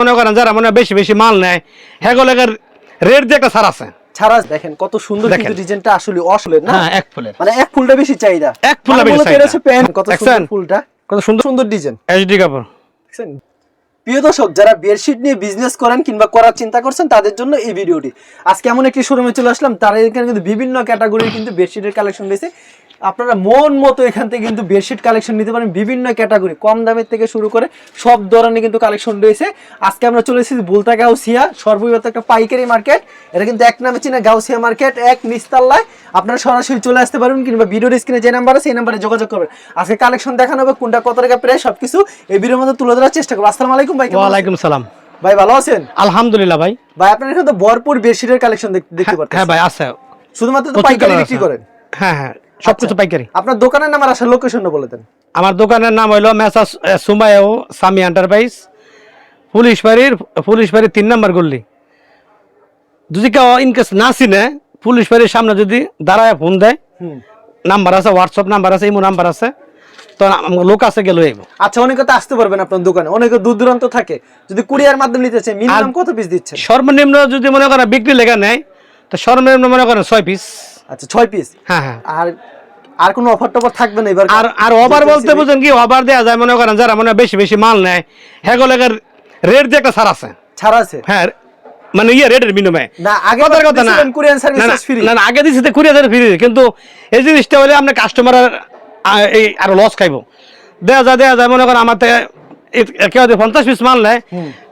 মনে করেন যারা মনে বেশি বেশি মাল নেয় হেগুলোকের রেট দিয়ে একটা ছাড় আছে। ছাড়া দেখেন কত সুন্দর কিন্তু ডিজাইনটা আসলে অসলের না? হ্যাঁ এক ফুলের। মানে এক ফুলটা বেশি চাহিদা। এক ফুলটা বেশি চাহিদা। এটা কত সুন্দর ফুলটা। কত সুন্দর সুন্দর ডিজাইন। এইচডি কাপড়। দেখছেন? প্রিয় দর্শক যারা বেডশিট নিয়ে বিজনেস করেন কিংবা করার চিন্তা করছেন তাদের জন্য এই ভিডিওটি আজকে এমন একটি শোরুমে চলে আসলাম তারা এখানে কিন্তু বিভিন্ন ক্যাটাগরির কিন্তু বেডশিটের কালেকশন রয়েছে। আপনারা মন মতো এখান থেকে কিন্তু বেডশিট কালেকশন নিতে পারেন বিভিন্ন ক্যাটাগরি কম দামের থেকে শুরু করে সব ধরনের কিন্তু কালেকশন রয়েছে। আজকে আমরা চলে এসেছি বুলতা গাউসিয়া সর্ববৃহৎ একটা পাইকারি মার্কেট এটা কিন্তু এক নামে চিনা গাউসিয়া মার্কেট এক নিস্তাল্লায়। আপনারা সরাসরি চলে আসতে পারবেন কিংবা ভিডিওর স্ক্রিনে যে নাম্বার আছে সেই নাম্বারে যোগাযোগ করবেন। আজকে কালেকশন দেখানো হবে কোনটা কত টাকা প্রায় সবকিছু এই ভিডিওর মধ্যে তুলে ধরার চেষ্টা করব। আসসালামু আলাইকুম ভাই ওয়ালাইকুম সালাম। ভাই ভালো আছেন? আলহামদুলিল্লাহ ভাই। ভাই আপনার এখানে তো ভরপুর বেডশিটের কালেকশন দেখতে পাচ্ছেন হ্যাঁ ভাই আছে। শুধুমাত্র তো পাইকারি বিক্রি করেন? হ্যাঁ হ্যাঁ। সবকিছু আচ্ছা। পাইকারি। আপনার দোকানের নাম আর আসার লোকেশনটা বলে দেন। আমার দোকানের নাম হইল মেসা সুমায়ও সামি এন্টারপ্রাইজ পুলিশ বাড়ির পুলিশ বাড়ির তিন নম্বর গল্লি যদি কেউ ইনকেস না চিনে পুলিশ বাড়ির সামনে যদি দাঁড়ায় ফোন দেয় নাম্বার আছে হোয়াটসঅ্যাপ নাম্বার আছে ইমো নাম্বার আছে তো লোক আছে গেলে আচ্ছা অনেকে তো আসতে পারবেন আপনার দোকানে অনেকে দূর দূরান্ত থাকে। যদি কুরিয়ার মাধ্যমে নিতে চাই মিনিমাম কত পিস দিচ্ছেন? সর্বনিম্ন যদি মনে করেন বিক্রি লেখা নেয় তো সর্বনিম্ন মনে করেন ছয় পিস আচ্ছা ছয় পিস হ্যাঁ হ্যাঁ। আর আর কোনো অফার টফার থাকবে না এবার? আর আর ওভার বলতে বুঝেন কি ওভার দেওয়া যায় মনে করেন যারা মনে বেশি বেশি মাল নেয় হেগুলোকের রেট দিয়ে একটা ছাড় আছে। ছাড় আছে? হ্যাঁ মানে ইয়ে রেটের বিনিময়ে। না আগে কথার কথা না। কুরিয়ার না, সার্ভিস ফ্রি না না, আগে দিচ্ছে কুড়ি হাজার ফ্রি কিন্তু এই জিনিসটা হলে আপনার কাস্টমার এই আরও লস খাইব। দেয়া যায় দেয়া যায় মনে করেন আমার কেউ যদি পঞ্চাশ পিস মাল নেয়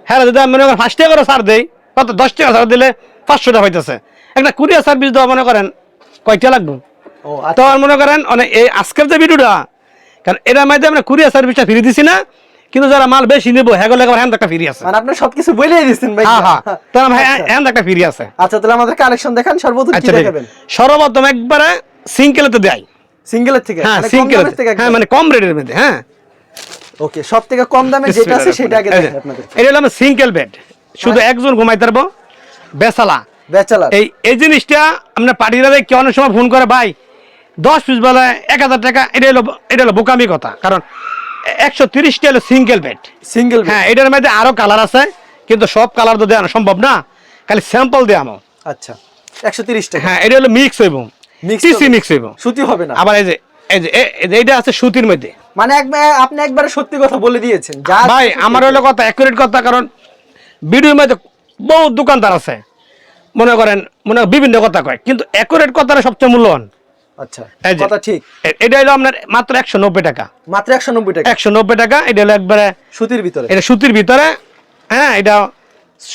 হ্যাঁ যদি আমি মনে করেন পাঁচ টাকা করে ছাড় দেই কত দশ টাকা ছাড় দিলে পাঁচশো টাকা হইতেছে। একটা কুরিয়ার সার্ভিস দেওয়া মনে করেন কয়টা লাগবে? তো আচ্ছা। আর মনে করেন অনেক এই আজকের যে ভিডিওটা কারণ এটার মধ্যে আমরা কুরিয়ার সার্ভিসটা ফ্রি দিছি না কিন্তু যারা মাল বেশি নেব হ্যাঁ আবার হ্যান্ড একটা ফ্রি আছে। মানে আপনি সবকিছু বলেই ভাই। হ্যাঁ হ্যাঁ। তার আচ্ছা। হ্যান্ড একটা ফ্রি আছে। আচ্ছা তাহলে আমাদের কালেকশন দেখান সর্বপ্রথম কি আচ্ছা দেখাবেন। সর্বপ্রথম একবারে সিঙ্গেলেতে দেয়। সিঙ্গেলের থেকে? হ্যাঁ মানে কম সিঙ্গেল থেকে হ্যাঁ মানে কম রেটের মধ্যে হ্যাঁ। ওকে সব থেকে কম দামে যেটা আছে সেটা আগে দেখেন আপনাদের এটা হলো সিঙ্গেল বেড শুধু একজন ঘুমাই পারব বেসালা ব্যাচেলার এই এই জিনিসটা আমরা পার্টিরা কি অনেক সময় ফোন করে ভাই দশ পিস বেলা এক হাজার টাকা এটা হলো এটা হলো বোকামি কথা। কারণ একশো তিরিশটা হলো সিঙ্গেল বেড সিঙ্গেল হ্যাঁ এটার মধ্যে আরও কালার আছে কিন্তু সব কালার তো দেওয়া সম্ভব না। খালি স্যাম্পল দেওয়া আমার আচ্ছা একশো তিরিশটা হ্যাঁ এটা হলো মিক্স হইব। হবে। মিক্স হইব। সুতি হবে না। আবার এই যে এই যে এইটা আছে সুতির মধ্যে। মানে একবার আপনি একবারে সত্যি কথা বলে দিয়েছেন। ভাই আমার হলো কথা অ্যাকুরেট কথা কারণ ভিডিওর মধ্যে বহু দোকানদার আছে। মনে করেন মনে বিভিন্ন কথা কয় কিন্তু অ্যাকুরেট কথাটা সবচেয়ে মূল্যবান। আচ্ছা কথা ঠিক। এটা হলো আপনার মাত্র একশো নব্বই টাকা। মাত্র টাকা। এটা হলো একবারে সুতির ভিতরে। এটা সুতির ভিতরে হ্যাঁ এটা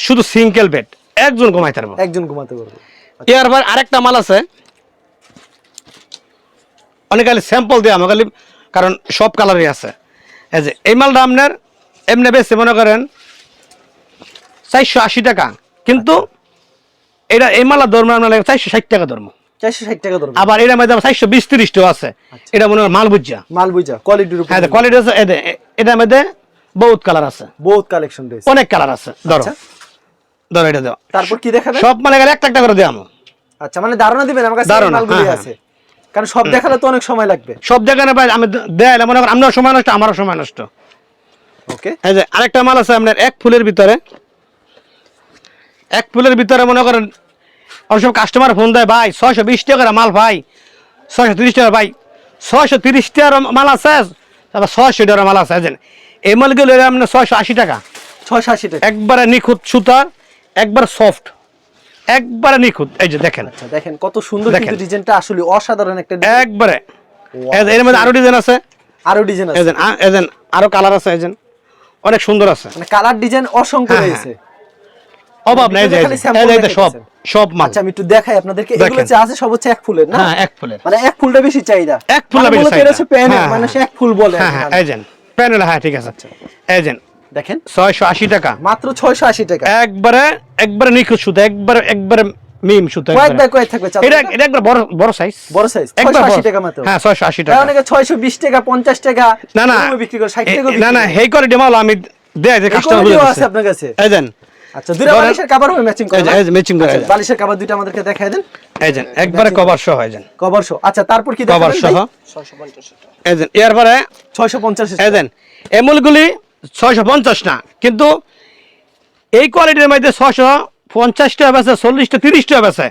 শুধু সিঙ্গেল বেড। একজন ঘুমাইতে পারব। একজন ঘুমাতে পারবে। এরপর আরেকটা মাল আছে। অনেক খালি স্যাম্পল দেওয়া আমার খালি কারণ সব কালারই আছে। এই যে এই মালটা আপনার এমনি বেশি মনে করেন চারশো আশি টাকা। কিন্তু এটা এই মালা ধর্ম আপনার চারশো ষাট টাকা ধর্ম চারশো ষাট টাকা ধরবে। আবার এটার মধ্যে চারশো বিশ তিরিশটাও আছে। এটা মনে হয় মাল বুঝা কোয়ালিটির হ্যাঁ কোয়ালিটি আছে এ- এ- এটার মধ্যে বহুত কালার আছে। বহুত কালেকশন রয়েছে। অনেক কালার আছে ধরো। আচ্ছা। ধরো এটা দাও তারপর কি দেখাবেন? সব মানে গেলে একটা একটা করে দেওয়া আচ্ছা মানে ধারণা দিবেন আমার কাছে মালগুলি হ্যাঁ, আছে। কারণ সব দেখালে তো অনেক সময় লাগবে। সব ভাই আমি মনে করেন সময় নষ্ট আমারও সময় নষ্ট। ওকে। এই যে আরেকটা মাল আছে আপনার এক ফুলের ভিতরে। এক ফুলের ভিতরে মনে করেন অনেক কাস্টমার ফোন দেয় ভাই ছয়শো বিশ টাকার মাল ভাই। ছয়শো তিরিশ টাকা ভাই। ছয়শো তিরিশ টাকার মাল আছে তারপর ছয়শো টাকার মাল আছে জানেন এই মালগুলো আপনার ছয়শো আশি টাকা। ছয়শো আশি টাকা। একবারে নিখুঁত সুতার একবার সফট একবারে নিখুঁত এই যে দেখেন। আচ্ছা দেখেন কত সুন্দর দেখেন। কিন্তু ডিজাইনটা আসলে অসাধারণ একটা একবারে। এর মধ্যে আরও ডিজাইন আছে। আরও ডিজাইন আছে। এজেন আরও কালার আছে এজেন অনেক সুন্দর আছে। মানে কালার ডিজাইন অসংখ্য হ্যাঁ, রয়েছে। অভাব নাই যে, সব সব মাল। আচ্ছা আমি একটু দেখাই আপনাদেরকে। এগুলো আছে সব হচ্ছে এক ফুলের না? হ্যাঁ এক ফুলের। মানে এক ফুলটা বেশি চাহিদা। এক ফুলটা মানে বেশি চাহিদা। হচ্ছে প্যান হ্যাঁ, মানুষ হ্যাঁ। এক ফুল বলে হ্যাঁ হ্যাঁ এখানে। প্যানেল হ্যাঁ ঠিক আছে। এজেন দেখেন। ছয়শো আশি টাকা। মাত্র ছয়শো আশি টাকা। একবারে একবারে নিখুঁত সুতো একবারে একবারে মিম সুতো কয়েক বাই কয়েক থাকবে? এটা এটা একবার বড় বড় সাইজ বড় সাইজ একবার ছয়শো আশি বড়। টাকা মাত্র। হ্যাঁ ছয়শো আশি তার টাকা। অনেকে ছয়শো বিশ টাকা পঞ্চাশ টাকা না না বিক্রি করে ষাট এ- টাকা না না হেই করে। ডিমাল আমি দেয় যে কাস্টমার আছে আপনার কাছে। এজেন আচ্ছা দুইটা বালিশের কাভার হবে ম্যাচিং করে এই করে, যে। বালিশের কাভার দুইটা আমাদেরকে দেখায় দেন। এজেন একবারে কভার সহ এজেন কভার শো আচ্ছা তারপর কি কভার সহ। এজেন এরপরে ছয়শো পঞ্চাশ এজেন এমুলগুলি ছয়শো পঞ্চাশ না কিন্তু এই কোয়ালিটির মধ্যে ছশো পঞ্চাশটা বেছে চল্লিশটা তিরিশটা বেছে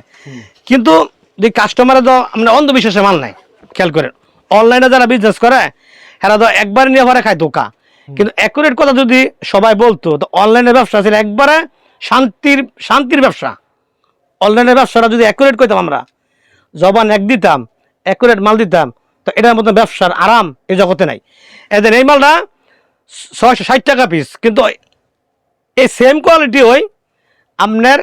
কিন্তু যে কাস্টমারের তো আমরা অন্ধবিশ্বাসে মাল নাই খেয়াল করে অনলাইনে যারা বিজনেস করে এরা তো একবার নিয়ে পরে খায় ধোকা। কিন্তু অ্যাকুরেট কথা যদি সবাই বলতো তো অনলাইনের ব্যবসা ছিল একবারে শান্তির শান্তির ব্যবসা। অনলাইনের ব্যবসাটা যদি অ্যাকুরেট করতাম আমরা জবান এক দিতাম অ্যাকুরেট মাল দিতাম তো এটার মতো ব্যবসার আরাম এই জগতে নাই। এদের এই মালটা ছয়শো ষাট টাকা পিস কিন্তু এই সেম কোয়ালিটি ওই আপনার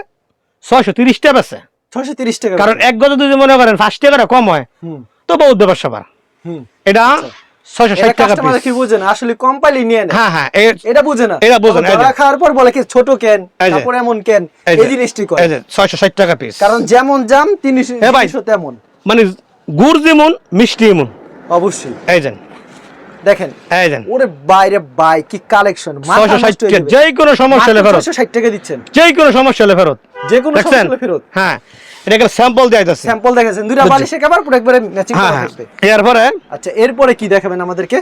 ছয়শো তিরিশ টাকা আছে ছয়শো তিরিশ টাকা কারণ এক গজ যদি মনে করেন পাঁচ টাকাটা কম হয় তো বহুত হুম। এটা টাকা পিস কি নিয়ে হ্যাঁ হ্যাঁ এটা বুঝে না। এটা বুঝে না, যে। খাওয়ার পর বলে কি ছোট কেন? এই এমন কেন? এই এই জিনিসটি করে এই যে ছয়শো ষাট টাকা পিস কারণ যেমন জাম তিনি এ ভাই। জিনিসও তেমন। মানে গুড় যেমন মিষ্টি এমন। অবশ্যই। এই দেখেন এই ওরে বাইরে বাই কি কালেকশন টাকা কোনো সমস্যা হলে ফেরত। টাকা দিচ্ছেন। কোনো সমস্যা হলে ফেরত। যে কোনো সমস্যা হলে ফেরত। হ্যাঁ। এটাকে স্যাম্পল দেওয়া যাচ্ছে স্যাম্পল দেখেছেন দুইটা বুঝছি। বালিশে পুরো একবারে ম্যাচিং থাকবে। এরপরে? আচ্ছা এরপরে কি দেখাবেন আমাদেরকে?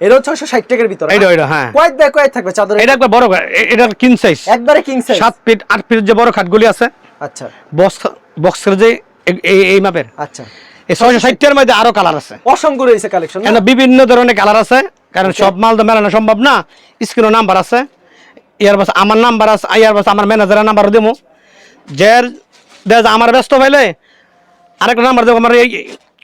এরও ছয়শো ষাট টাকার ভিতরে এইটা ওইটা হ্যাঁ। কয়েক ব্যাগ কয়েক থাকবে চাদর এটা একবার বড় এটা কিং সাইজ একবারে কিং সাইজ সাত ফিট আট ফিট যে বড় খাটগুলি আছে। আচ্ছা। বক্স বক্সের যে এই এই মাপের। আচ্ছা। এই ছয়শো ষাটটার মধ্যে আরও কালার আছে। অসংখ্য রয়েছে কালেকশন এখানে বিভিন্ন ধরনের কালার আছে কারণ সব মাল তো মেলানো সম্ভব না। স্ক্রিনও নাম্বার আছে। ইয়ার বাস আমার নাম্বার আছে ইয়ার বাস আমার ম্যানেজারের নাম্বারও দেবো যার দেখ আমার ব্যস্ত পাইলে আরেকটা নাম্বার দেবো আমার এই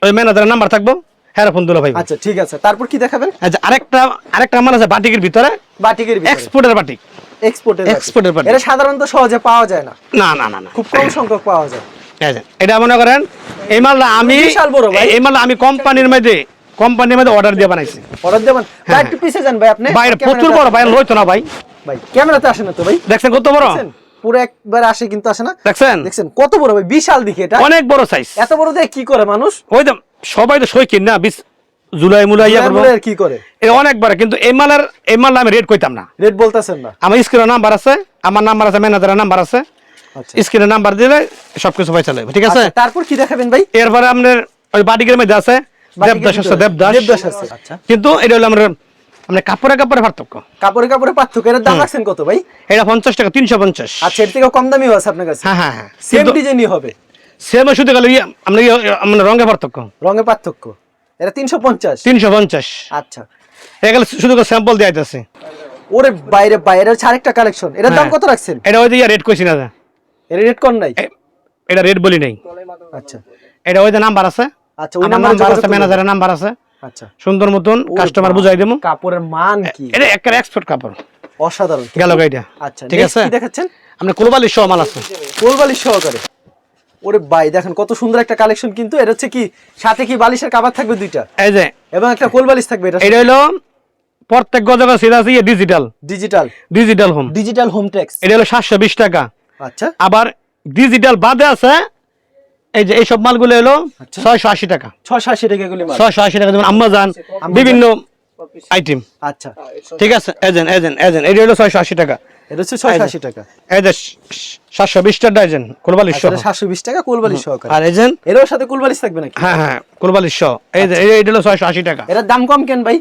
ওই ম্যানেজারের নাম্বার থাকব। হ্যাঁ ফোন দিল ভাই আচ্ছা ঠিক আছে। তারপর কি দেখাবেন? আচ্ছা আরেকটা আরেকটা আমার আছে বাটিকের ভিতরে। বাটিকের এক্সপোর্টের বাটিক। এক্সপোর্টের এর বাটিক। এটা সাধারণত সহজে পাওয়া যায় না। না না না খুব কম সংখ্যক পাওয়া যায়। এটা মনে করেন এই মালটা আমি বিশাল বড় ভাই। এই মালটা আমি কোম্পানির মধ্যে কোম্পানির মধ্যে অর্ডার দিয়ে বানাইছি। অর্ডার দেবেন ভাই একটু পিছে যান ভাই আপনি। প্রচুর বড় বাইরে লইতো না ভাই। ভাই ক্যামেরাতে আসে না তো ভাই। দেখছেন কত বড়? পুরো একবার আসে কিন্তু আসে না। দেখছেন? দেখছেন কত বড় ভাই বিশাল দিকে এটা। অনেক বড় সাইজ এত বড় দিয়ে কি করে মানুষ? ওই তো সবাই তো সই কিন না বিশ জুলাই মুলাই কি করে? এটা অনেকবার কিন্তু এই মালের এই মাল আমি রেট কইতাম না। রেট বলতেছেন না। আমার স্ক্রিনের নাম্বার আছে আমার নাম্বার আছে ম্যানেজারের নাম্বার আছে। আচ্ছা। স্ক্রিনের নাম্বার দিলে সবকিছু পয়সা লাগবে ঠিক আছে? আচ্ছা, তারপর কি দেখাবেন ভাই? এরপরে আপনার ওই বাটিকের মধ্যে আছে দেবদাস আছে দেবদাস। দেবদাস আছে আচ্ছা। কিন্তু এটা হলো আমরা মানে কাপড়ে কাপড়ে পার্থক্য। কাপড়ে কাপড়ে পার্থক্য এর দাম রাখছেন কত ভাই? এটা পঞ্চাশ টাকা তিনশো পঞ্চাশ। আচ্ছা এর থেকে কম দামিও আছে আপনার কাছে? হ্যাঁ হ্যাঁ হ্যাঁ। সেম ডিজাইনই হবে? সেম শুধু গেল ইয়ে আমরা ইয়ে মানে রঙে পার্থক্য। রঙে পার্থক্য? এটা তিনশো পঞ্চাশ? তিনশো পঞ্চাশ। আচ্ছা। এগুলো শুধু স্যাম্পল দেওয়া যাচ্ছে ওরে বাইরে বাইরে হচ্ছে আরেকটা কালেকশন এটার দাম হ্যাঁ। কত রাখছেন? এটা ওই দিয়ে রেট কইছি না। এর রেট কম নাই? এটা রেট বলি নাই। আচ্ছা। এটা ওই যে নাম্বার আছে। আচ্ছা ওই আমার নাম্বার আছে। ম্যানেজারের নাম্বার আছে। আচ্ছা। সুন্দর মতন কাস্টমার বুঝাই দেবো। কাপড়ের মান কি? এটা একটা এক্সপোর্ট কাপড়। অসাধারণ। গেল গাইটা আচ্ছা ঠিক আছে? দেখাচ্ছেন? আমরা কোলবালি সহ মাল আছে। কোলবালিশ সহকারে। ওরে ভাই দেখেন কত সুন্দর একটা কালেকশন কিন্তু। এটা হচ্ছে কি সাথে কি বালিশের কাবার থাকবে দুইটা? এই যে। এবং একটা কোলবালিশ থাকবে এটা। এটা হলো প্রত্যেক গজগা সিল আছে digital digital digital home digital home tax এটা হলো সাতশো বিশ টাকা। আচ্ছা। আবার ডিজিটাল বাদে আছে এই যে এইসব মালগুলো এলো আচ্ছা। ছয়শো আশি টাকা। ছয়শো আশি টাকা ছয়শো আশি টাকা যেমন আম্মাজান বিভিন্ন আইটেম আচ্ছা। ঠিক আছে এজেন্ট এজেন্ট এটা হলো ছয়শো আশি টাকা। এটা হচ্ছে ছয়শো আশি টাকা। এই যে সাতশো বিশ টাকা এজেন্ট কোলবালিশ সহ। সাতশো বিশ টাকা কোলবালিশ আর এরও সাথে কোলবালিশ থাকবে নাকি? হ্যাঁ হ্যাঁ কোলবালিশ সহ। এই যে এটা হলো ছয়শো আশি টাকা। এটার দাম কম কেন ভাই?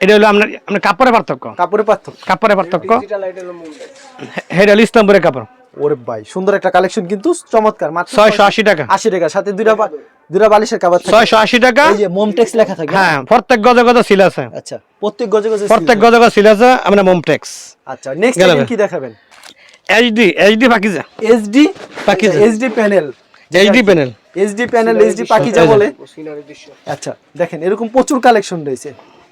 এটা হলো আপনার আপনার কাপড়ের পার্থক্য। কাপড়ের পার্থক্য। কাপড়ের পার্থক্য। হেড হলো ইস্তাম্বুরের কাপড়। ওরে ভাই সুন্দর একটা কালেকশন কিন্তু চমৎকার মাত্র ছয়শো আশি টাকা। আশি টাকা সাথে দুইটা দুইটা বালিশের ছয়শো আশি টাকা। এই যে মোমটেক্স লেখা থাকে হ্যাঁ? প্রত্যেক গজে গজে সিল আছে। আচ্ছা প্রত্যেক গজে গজে প্রত্যেক গজে গজে সিল আছে আমরা মোমটেক্স আচ্ছা নেক্সট আইটেম কি দেখাবেন? HD HD Pakiza SD Pakiza. SD panel HD panel SD panel SD Pakiza বলে। আচ্ছা দেখেন এরকম প্রচুর কালেকশন রয়েছে।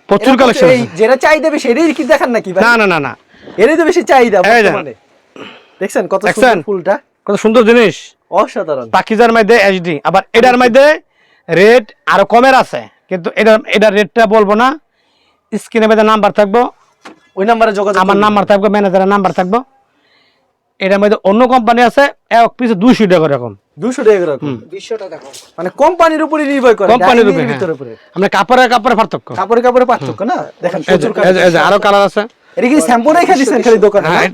প্রচুর কালেকশন এই যেটা চাহিদা বেশি এটাই কি দেখান নাকি না না না না। এরই তো বেশি চাহিদা। বর্তমানে। দেখছেন কত সুন্দর ফুলটা? কত সুন্দর জিনিস। অসাধারণ। পাকিজার মধ্যে এইচডি আবার এটার মধ্যে রেট আরও কমের আছে কিন্তু এটার এটার রেটটা বলব না। স্ক্রিনে মধ্যে নাম্বার থাকব। ওই নাম্বারে যোগাযোগ আমার নাম্বার থাকবে ম্যানেজারের নাম্বার থাকব। এটার মধ্যে অন্য কোম্পানি আছে এক পিছু দুইশো টাকা এরকম। দুশো টাকা করে মানে কোম্পানির উপরে নির্ভর করে কোম্পানির উপরে হ্যাঁ। ভিতরে উপরে। আমরা কাপড়ের কাপড়ের পার্থক্য। কাপড়ে কাপড়ে পার্থক্য না? দেখেন আরও কালার আছে। এটা কি শ্যাম্পু রেখে দিচ্ছেন খালি দোকানে? হ্যাঁ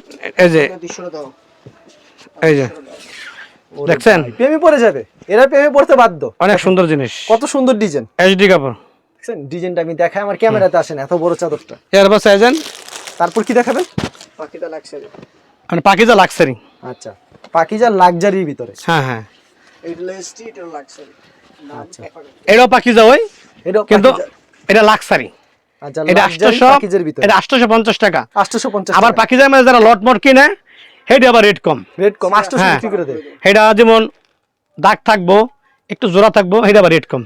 এই যে। এই যে। দেখছেন? প্রেমে পড়ে যাবে। এরা প্রেমে পড়তে বাধ্য। অনেক সুন্দর জিনিস। কত সুন্দর ডিজাইন এইচডি কাপড়। দেখছেন? ডিজাইনটা আমি দেখাই আমার ক্যামেরাতে আসেন এত বড় চাদরটা। এর পাশে এজেন্ট তারপর কি দেখাবেন? মানে পাকিজা লাক্সারি আচ্ছা পাকিজা লাক্সারির ভিতরে। হ্যাঁ হ্যাঁ। এটা লাক্সারি আচ্ছা। এটাও পাকিজা ওই এটা কিন্তু এটা লাক্সারি এটা লাক্সারি আটশোশো এটা আটশোশো পঞ্চাশ টাকা। 850 আবার পাকিজার মধ্যে যারা লট মট কিনে সেটা আবার রেট কম। রেট কম 800 হ্যাঁ। বিক্রি করে দেয়। সেটা যেমন দাগ থাকব একটু জোড়া থাকব সেটা আবার রেট কম।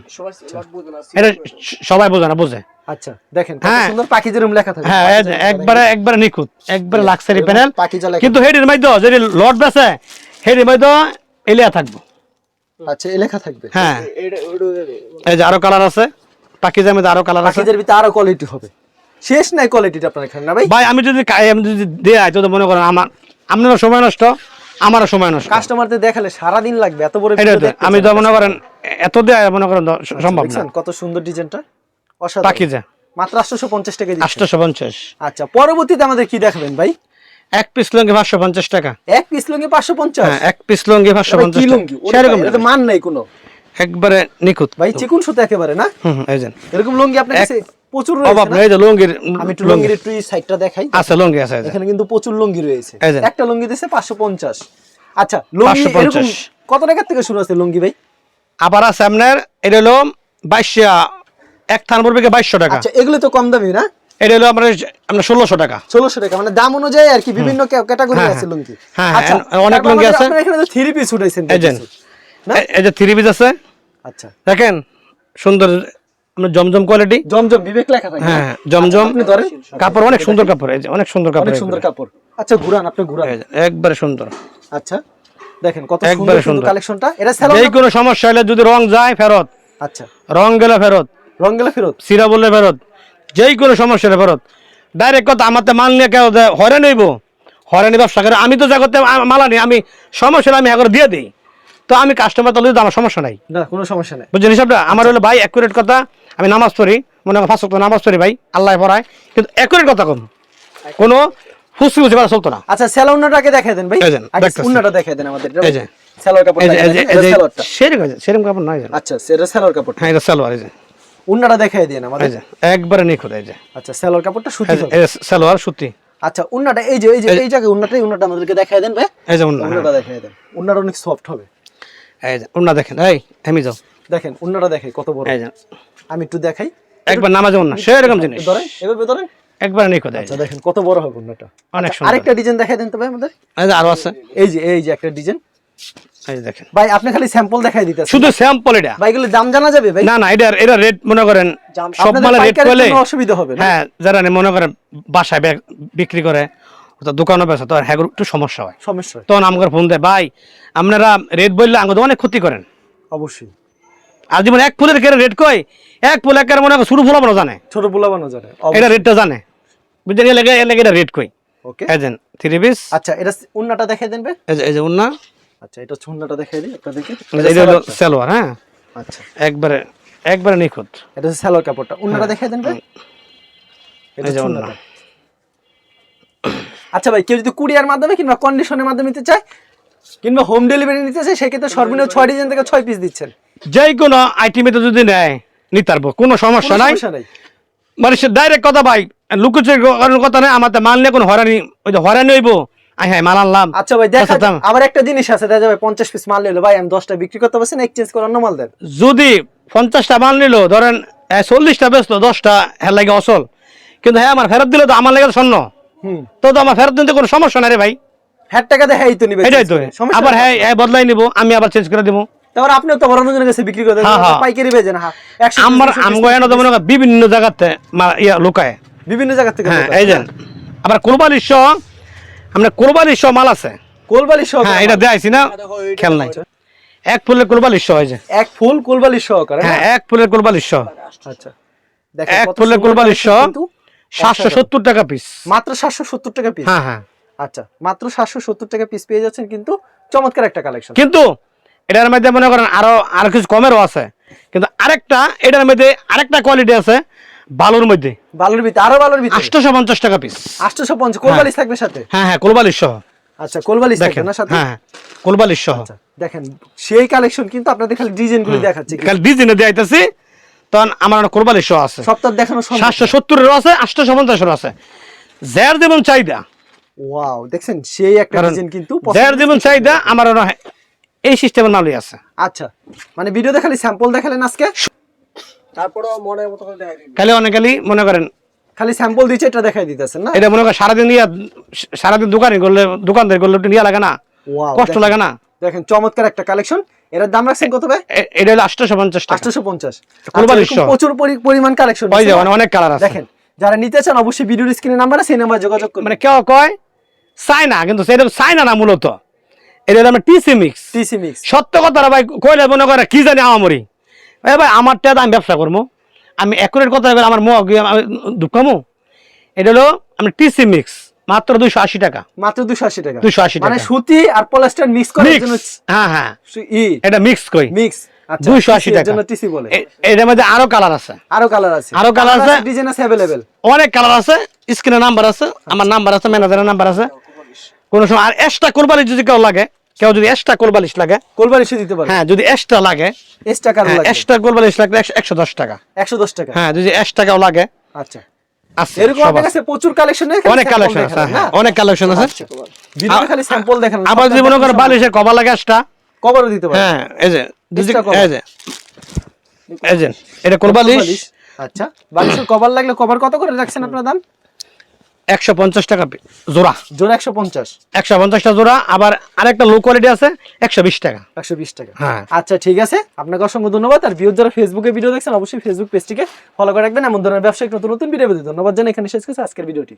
এটা সবাই বোঝে না বোঝে? আচ্ছা দেখেন হ্যাঁ। সুন্দর পাকিজার রুম লেখা থাকে। হ্যাঁ একবারে একবারে নিখুঁত একবারে লাক্সারি প্যানেল পাকিজা লেখা কিন্তু হেডির মধ্যে যদি লট বেছে হেডির মধ্যে এলিয়া থাকব। আচ্ছা এই লেখা থাকবে। হ্যাঁ। এটা এই যে আরও কালার আছে। পাকিজার মধ্যে আরও কালার আছে? পাকিজার ভিতরে আরও কোয়ালিটি হবে। শেষ নাই কোয়ালিটিটা আপনার এখানে না ভাই? ভাই আমি যদি আমি যদি দেয় তো মনে করেন আমার আপনারও সময় নষ্ট আমারও সময় নষ্ট। কাস্টমারদের দেখালে সারা দিন লাগবে এত বড় আমি তো মনে করেন এত দেয় মনে করেন সম্ভব না। কত সুন্দর ডিজাইনটা অসাধারণ। পাকিজা মাত্র 850 টাকা দিচ্ছেন। আটশোশো পঞ্চাশ। আচ্ছা পরবর্তীতে আমাদের কি দেখাবেন ভাই? এক পিস লঙ্গি পাঁচশো পঞ্চাশ টাকা। এক পিস লুঙ্গি 550 হ্যাঁ এক পিস লঙ্গি পাঁচশো ভাই, পঞ্চাশ কি লুঙ্গি? সেরকম মান নাই কোনো। একবারে নিখুঁত। ভাই চিকুন সুতা একেবারে না? হুম এই যে। এরকম লুঙ্গি আপনার কাছে প্রচুর অভাব রয়েছে নেই না? এই যে লঙ্গির আমি একটু লুঙ্গির একটু সাইডটা দেখাই। আছে লঙ্গি আছে এখানে কিন্তু প্রচুর লুঙ্গি রয়েছে। এই যে। একটা লুঙ্গি দিছে 550 আচ্ছা লুঙ্গি এরকম কত টাকা থেকে শুরু আছে লুঙ্গি ভাই? আবার আছে আপনার এটা হলো বাইশশো এক থান পড়বে বাইশশো টাকা। আচ্ছা এগুলো তো কম দামি না? এটা হলো আপনার আপনার ষোলোশো টাকা। ষোলোশো টাকা মানে দাম অনুযায়ী আর কি বিভিন্ন ক্যাটাগরি হ্যাঁ, আছে হ্যাঁ। লুঙ্গি। হ্যাঁ, আচ্ছা হ্যাঁ, অনেক তারপর লুঙ্গি আছে। আপনার এখানে তো থ্রি পিস উঠাইছেন এই যে থ্রি পিস আছে। আচ্ছা। দেখেন সুন্দর জমজম কোয়ালিটি জমজম বিবেক লেখা থাকে। হ্যাঁ জমজম। আপনি ধরেন। কাপড় অনেক সুন্দর কাপড় এই যে অনেক সুন্দর কাপড় অনেক সুন্দর কাপড়। আচ্ছা ঘুরান আপনি ঘুরান। একবারে সুন্দর। আচ্ছা দেখেন কত একবারে সুন্দর সুন্দর। সুন্দর। কালেকশনটা। এটা যে কোনো সমস্যা হলে যদি রং যায় ফেরত। আচ্ছা। রং গেলে ফেরত। রং গেলে ফেরত? সিরা বললে ফেরত। যেই কোনো সমস্যা হলে ফেরত। ডাইরেক্ট কথা আমার তো মাল নিয়ে কেউ হইব। হয়রানি ব্যবসা করে আমি তো আ- মাল আনি আমি সমস্যা আমি একবার দিয়ে দিই। তো আমি কাস্টমার তো আমার সমস্যা নাই। না কোনো সমস্যা নেই। বুঝছেন হিসাবটা? আমার হলো ভাই অ্যাকুরেট কথা আমি নামাজ পড়ি মনে হয় ফাঁস নামাজ পড়ি ভাই আল্লাহ পড়ায়। কিন্তু অ্যাকুরেট কথা কোনো? ফুসি করা চলতো না। আচ্ছা স্যালোনাটাকে দেন ভাই। উন্নাটা দেন আমাদের। এই যে। স্যালোর কাপড় সেরকম সেরকম কাপড় নয় আচ্ছা সেটা স্যালোর কাপড় হ্যাঁ এটা সালোয়ার এই যে। উন্নাটা দেখাই দেন আমাদের। একবারে নিখুঁত এই যে। আচ্ছা স্যালোর কাপড়টা সুতি সুতি। আচ্ছা উন্নাটা এই যে এই যে এই জায়গায় উন্নাটাই উন্নাটা আমাদেরকে দেখাই দেন ভাই। এই যে উন্নাটা দেখাই দেন। উন্নাটা অনেক সফট হবে। এই দেখেন এই আমি যাও। দেখেন কত বড়। এই আমি একটু দেখাই। একবার নামাজে সেরকম জিনিস। ধরেন এভাবে ধরেন। একবারে নিখুঁত এই আচ্ছা দেখেন কত বড় হবে উন্নাটা। অনেক সুন্দর। আরেকটা ডিজাইন দেখাই দেন তো ভাই আমাদের। এই যে আরও আছে। এই যে এই যে একটা ডিজাইন। এই দেখেন। ভাই আপনি খালি স্যাম্পল দেখাই দিতেছেন। শুধু স্যাম্পল এটা। ভাই এগুলো দাম জানা যাবে ভাই? না না এটা এটা রেট মনে করেন সব আপনাদের রেট করলে অসুবিধা হবে হ্যাঁ যারা মনে করেন বাসায় বিক্রি করে তো দোকানও বেচে তো হ্যাঁ একটু সমস্যা হয়। সমস্যা হয়। তখন আমাকে ফোন দেয় ভাই আপনারা রেট বললে আমাকে তো অনেক ক্ষতি করেন। অবশ্যই। আর যেমন এক ফুলের কেন রেট কয় এক ফুল একের মনে হয় শুরু ফুল আপনারা জানে। ছোট পোলা বানো জানে এটা রেটটা জানে। বুঝলেন এলাকা এলাকা এটা রেট কই ওকে। এজেন থ্রি পিস আচ্ছা এটা উন্নাটা দেখাই দেন এই যে- উন্না। আচ্ছা এটা হচ্ছে উন্নাটা দেখাই দিই আপনাদেরকে এটা হলো সালোয়ার হ্যাঁ? আচ্ছা। একবারে একবারে নিখুঁত। এটা হচ্ছে সালোয়ার কাপড়টা। উন্নাটা দেখাই দেন ভাই এটা এই যে হচ্ছে উন্না। উন্নাটা। আচ্ছা ভাই কেউ যদি কুরিয়ার মাধ্যমে কিংবা কন্ডিশনের মাধ্যমে নিতে চায় কিংবা হোম ডেলিভারি নিতে চায় সেক্ষেত্রে সর্বনিম্ন ছয় ডিজাইন থেকে ছয় পিস দিচ্ছেন। যে কোনো আইটেমে যদি নেয় নিতে পারব কোনো সমস্যা নাই। মানে সে ডাইরেক্ট কথা ভাই লুকুচুরি করার কথা নাই মাল নিয়ে কোনো হরানি ওই যে হরানি হইব। আই হ্যাঁ মাল আনলাম। আচ্ছা ভাই আবার একটা জিনিস আছে দেখা যাবে পঞ্চাশ পিস মাল নিলো। ভাই আমি দশটা বিক্রি করতে পারছি না এক্সচেঞ্জ করে অন্য মাল দেন। যদি পঞ্চাশটা মাল নিল ধরেন চল্লিশটা বেচলো দশটা হ্যাঁ লাগে অসল কিন্তু হ্যাঁ আমার ফেরত দিলে তো আমার লাগে স্বর্ণ। তো তো আমার ফেরত দিতে কোনো সমস্যা নাই রে ভাই। হ্যাট টাকা তো নিবে এটাই তো সমস্যা আবার হ্যাঁ হ্যাঁ বদলাই নিব আমি আবার চেঞ্জ করে দিব। তারপর আপনিও তো বড় কাছে বিক্রি করে দেন হ্যাঁ, হ্যাঁ। পাইকারি বেচেন হ্যাঁ। আমার দুশো আমগো এনে তো মনে বিভিন্ন জায়গাতে মা- ইয়া লুকায়। বিভিন্ন জায়গা থেকে হ্যাঁ এই আবার কোরবানির আমরা কোরবানির সহ মাল আছে। কোলবালি সহ হ্যাঁ এটা দেখাইছি না খেল নাই। এক ফুলের কোরবালির সহ এই যে। এক ফুল কোলবালি সহকারে হ্যাঁ এক ফুলের কোরবালির সহ আচ্ছা দেখেন এক ফুলের সুন্দর কোরবালির কিন্তু। সাতশো সত্তর টাকা পিস মাত্র সাতশো সত্তর টাকা পিস হ্যাঁ হ্যাঁ। আচ্ছা মাত্র সাতশো সত্তর টাকা পিস পেয়ে যাচ্ছেন কিন্তু চমৎকার একটা কালেকশন কিন্তু এটার মধ্যে মনে করেন আরও আরও কিছু কমেরও আছে। কিন্তু আরেকটা এটার মধ্যে আরেকটা কোয়ালিটি আছে বালুর মধ্যে। বালুর ভিতরে আরও বালুর ভিতরে? আটশোশো পঞ্চাশ টাকা পিস আটশোশো পঞ্চাশ কোলবালিশ থাকবে সাথে? হ্যাঁ হ্যাঁ কোলবালির সহ। আচ্ছা কোলবালিশ থাকবে না সাথে? হ্যাঁ হ্যাঁ কোলবালির সহ। আচ্ছা দেখেন সেই কালেকশন কিন্তু আপনাদের খালি ডিজাইনগুলো দেখাচ্ছে কাল ডিজাইনে দেখাইতেছি তখন আমার অনেক কোরবালির সহ আছে। সপ্তাহ দেখানো সাতশো সত্তরেরও আছে আটশোশো পঞ্চাশেরও আছে। যার যেমন চাহিদা। ওয়াও দেখছেন সেই একটা ডিজাইন কিন্তু যার যেমন চাহিদা আমার এই সিস্টেমের মালই আছে। আচ্ছা মানে ভিডিওতে খালি স্যাম্পল দেখালেন আজকে? তারপরেও মনের মতো করে দেখাই খালি অনেকালি মনে করেন খালি স্যাম্পল দিচ্ছে এটা দেখাই দিতেছেন না? এটা মনে করেন সারাদিন নিয়ে সারাদিন দোকানে করলে দোকানদার করলে একটু নিয়ে লাগে না কষ্ট লাগে না। দেখেন চমৎকার একটা কালেকশন এটার দাম রাখছেন কত ভাই? এটা হলো আটশোশো পঞ্চাশ টাকা আটশোশো পঞ্চাশ কোরবানির এরকম শখ। প্রচুর পরিমাণ কালেকশন পাই যাবে অনেক কালার আছে। দেখেন যারা নিতে চান অবশ্যই ভিডিওর স্ক্রিনে নাম্বার আছে সেই নাম্বার যোগাযোগ করবেন মানে কেউ কয় চাই না কিন্তু সেটা চাই না না মূলত। এটা হলো টিসি মিক্স টিসি মিক্স সত্য কথা ভাই কইলে মনে করে কি জানি আমারই ভাই আমার টাকা আমি ব্যবসা করব। আমি একুরেট কথা আমার মুখ দুঃখামো এটা হলো আমি টিসি মিক্স মাত্র দুইশো আশি টাকা মাত্র দুশো আশি টাকা 280 মানে টাকা। সুতি আর পলাস্টার মিক্স করার মিক্স জন্য হ্যাঁ হ্যাঁ সু- ই এটা মিক্স কই মিক্স আচ্ছা 280 TC এর টাকা। জন্য টিসি বলে এ- এটার মধ্যে আরো কালার আছে আরো কালার আছে আরো colour আছে? ডিজাইন আছে अवेलेबल অনেক কালার আছে স্ক্রিনে নাম্বার আছে আমার নাম্বার আছে ম্যানেজারের নাম্বার আছে কোন সময় আর এক্সট্রা কোরবালিশ যদি কেউ লাগে কেউ যদি এক্সট্রা কোরবালিশ লাগে কোলবার এসে দিতে পারে হ্যাঁ যদি এক্সট্রা লাগে এক্সট্রা কালার হ্যাঁ লাগে এক্সট্রা কোরবালিশ লাগলে একশো- একশো দশ টাকা 110 টাকা হ্যাঁ যদি এক্সট্রা কেউ লাগে আচ্ছা আছে এরকম। কাছে প্রচুর কালেকশন অনেক কালেকশন আছে হ্যাঁ অনেক কালেকশন আছে। ভিডিও খালি স্যাম্পল দেখান আবার যদি মনে করো বালিশের কভার লাগে একটা কভারও দিতে পারে। হ্যাঁ এই যে এই যে এই যে এটা কোরবালিশ আচ্ছা বালিশের কভার লাগলে কভার কত করে রাখছেন আপনার দাম? একশো পঞ্চাশ টাকা পি- জোড়া। জোড়া 150 একশো পঞ্চাশটা জোড়া আবার আরেকটা লো কোয়ালিটি আছে একশো বিশ টাকা। 120 টাকা। হ্যাঁ। আচ্ছা ঠিক আছে। আপনাকে অসংখ্য ধন্যবাদ। আর ভিউজ যারা ফেসবুকে ভিডিও দেখছেন অবশ্যই ফেসবুক পেজটিকে ফলো করে রাখবেন। এমন ধরনের ব্যবসায়িক নতুন নতুন ভিডিও ধন্যবাদ জানাই। এখানে শেষ করছে আজকের ভিডিওটি